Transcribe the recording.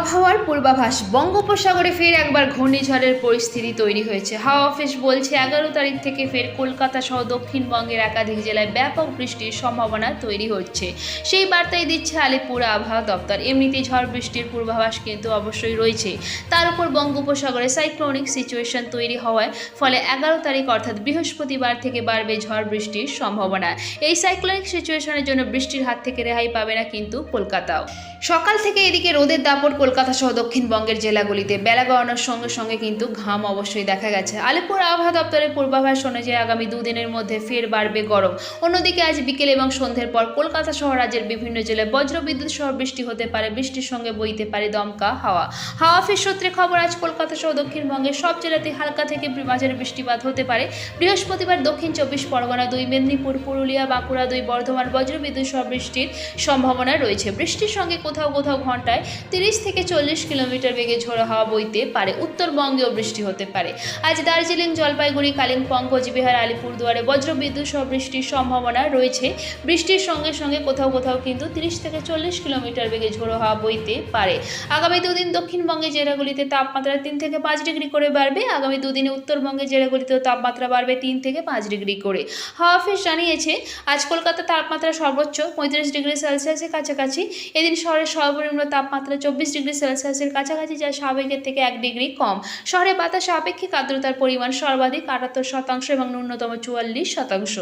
আবহাওয়ার পূর্বাভাস। বঙ্গোপসাগরে ফের একবার ঘূর্ণিঝড়ের পরিস্থিতি তৈরি হয়েছে। হাওয়া অফিস বলছে, এগারো তারিখ থেকে ফের কলকাতা সহ দক্ষিণবঙ্গের একাধিক জেলায় ব্যাপক বৃষ্টির সম্ভাবনা তৈরি হচ্ছে। সেই বার্তাই দিচ্ছে আলিপুর আবহাওয়া দপ্তর। এমনিতেই ঝড় বৃষ্টির পূর্বাভাস কিন্তু অবশ্যই রয়েছে। তার উপর বঙ্গোপসাগরে সাইক্লোনিক সিচুয়েশন তৈরি হওয়ায় ফলে এগারো তারিখ অর্থাৎ বৃহস্পতিবার থেকে বাড়বে ঝড় বৃষ্টির সম্ভাবনা। এই সাইক্লোনিক সিচুয়েশনের জন্য বৃষ্টির হাত থেকে রেহাই পাবে না কিন্তু কলকাতাও। সকাল থেকে এদিকে রোদের দাপট কলকাতা সহ দক্ষিণবঙ্গের জেলাগুলিতে বেলা গড়ানোর সঙ্গে সঙ্গে কিন্তু ঘাম অবশ্যই দেখা গেছে। আলিপুর আবহাওয়া দপ্তরের পূর্বাভাস অনুযায়ী আগামী দুদিনের মধ্যে ফের বাড়বে গরম। অন্যদিকে আজ বিকেল এবং সন্ধ্যের পর কলকাতা সহ রাজ্যের বিভিন্ন জেলায় বজ্রবিদ্যুৎ সহ বৃষ্টি হতে পারে, বৃষ্টির সঙ্গে বইতে পারে দমকা হাওয়া। হাওয়া অফিস সূত্রে খবর, আজ কলকাতা সহ দক্ষিণবঙ্গের সব জেলাতে হালকা থেকে মাঝারি বৃষ্টিপাত হতে পারে। বৃহস্পতিবার দক্ষিণ চব্বিশ পরগনা দুই, মেদিনীপুর, পুরুলিয়া, বাঁকুড়া দুই, বর্ধমান বজ্রবিদ্যুৎ সহ বৃষ্টির সম্ভাবনা রয়েছে। বৃষ্টির সঙ্গে কোথাও কোথাও ঘন্টায় তিরিশ থেকে চল্লিশ কিলোমিটার বেগে ঝোড়ো হাওয়া বইতে পারে, উত্তরবঙ্গেও বৃষ্টি হতে পারে। আজ দার্জিলিং, জলপাইগুড়ি, কালিম্পং, কোচবিহার, আলিপুরদুয়ারে বজ্রবিদ্যুৎ সহ বৃষ্টির সম্ভাবনা রয়েছে। বৃষ্টির সঙ্গে সঙ্গে কোথাও কোথাও কিন্তু তিরিশ থেকে চল্লিশ কিলোমিটার বেগে ঝোড়ো হাওয়া বইতে পারে। আগামী দুদিন দক্ষিণবঙ্গের জেলাগুলিতে তাপমাত্রা তিন থেকে পাঁচ ডিগ্রি করে বাড়বে। আগামী দুদিনে উত্তরবঙ্গের জেলাগুলিতেও তাপমাত্রা বাড়বে তিন থেকে পাঁচ ডিগ্রি করে। হাওয়া অফিস জানিয়েছে, আজ কলকাতার তাপমাত্রা সর্বোচ্চ পঁয়ত্রিশ ডিগ্রি সেলসিয়াসের কাছাকাছি। এদিন শহরের সর্বনিম্ন তাপমাত্রা চব্বিশ ডিগ্রি সেলসিয়াসের কাছাকাছি যা স্বাভাবিকের থেকে এক ডিগ্রি কম। শহরে বাতাসে আপেক্ষিক আর্দ্রতার পরিমাণ সর্বাধিক আটাত্তর শতাংশ এবং ন্যূনতম চুয়াল্লিশ শতাংশ।